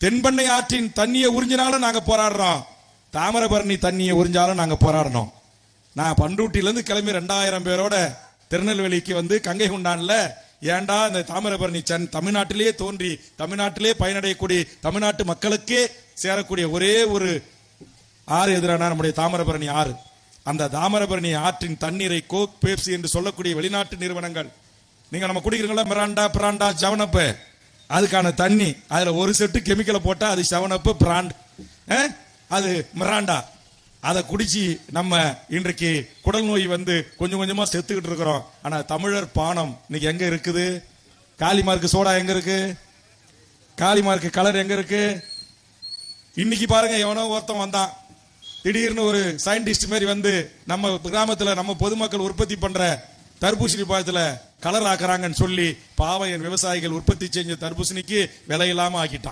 தென்பண்ணை ஆற்றின் தண்ணியை உறிஞ்சினாலும் நாங்க போராடுறோம். தாமிரபரணி தண்ணியை உறிஞ்சாலும் நாங்க போராடணும். நான் பண்டூட்டில இருந்து கிளம்பி ரெண்டாயிரம் பேரோட திருநெல்வேலிக்கு வந்து கங்கை கொண்டான்ல ஏன்டா இந்த தாமிரபரணி சன் தமிழ்நாட்டிலேயே தோன்றி தமிழ்நாட்டிலே பயனடையக்கூடிய தமிழ்நாட்டு மக்களுக்கே சேரக்கூடிய ஒரே ஒரு ஆறு எதிரான நம்முடைய தாமிரபரணி ஆறு. அந்த தாமிரபரணி ஆற்றின் தண்ணீரை கோக் பேப்சி என்று சொல்லக்கூடிய வெளிநாட்டு நிறுவனங்கள். நீங்க நம்ம குடிக்கிறீங்களா? மிராண்டா பிராண்டா செவனப்பு அதுக்கான தண்ணி. அதில் ஒரு செட்டு கெமிக்கலை போட்டால் அது செவனப்பு பிராண்ட் அது மிராண்டா. அதை குடிச்சு நம்ம இன்றைக்கு குடல் நோய் வந்து கொஞ்சம் கொஞ்சமாக செத்துக்கிட்டு இருக்கிறோம். ஆனால் தமிழர் பானம் இன்னைக்கு எங்கே இருக்குது? காளிமார்க்கு சோடா எங்கே இருக்கு? காளிமார்க்கு கலர் எங்கே இருக்கு? இன்னைக்கு பாருங்க எவனோ ஒருத்தன் வந்தான். திடீர்னு ஒரு சயின்டிஸ்ட் மாதிரி வந்து நம்ம கிராமத்தில் நம்ம பொதுமக்கள் உற்பத்தி பண்ணுற தர்பூசணி பழத்துல கலர் ஆக்குறாங்கன்னு சொல்லி பாவம் என் விவசாயிகள் உற்பத்தி செஞ்ச தர்பூசணிக்கு விலையில்லாம ஆக்கிட்டான்.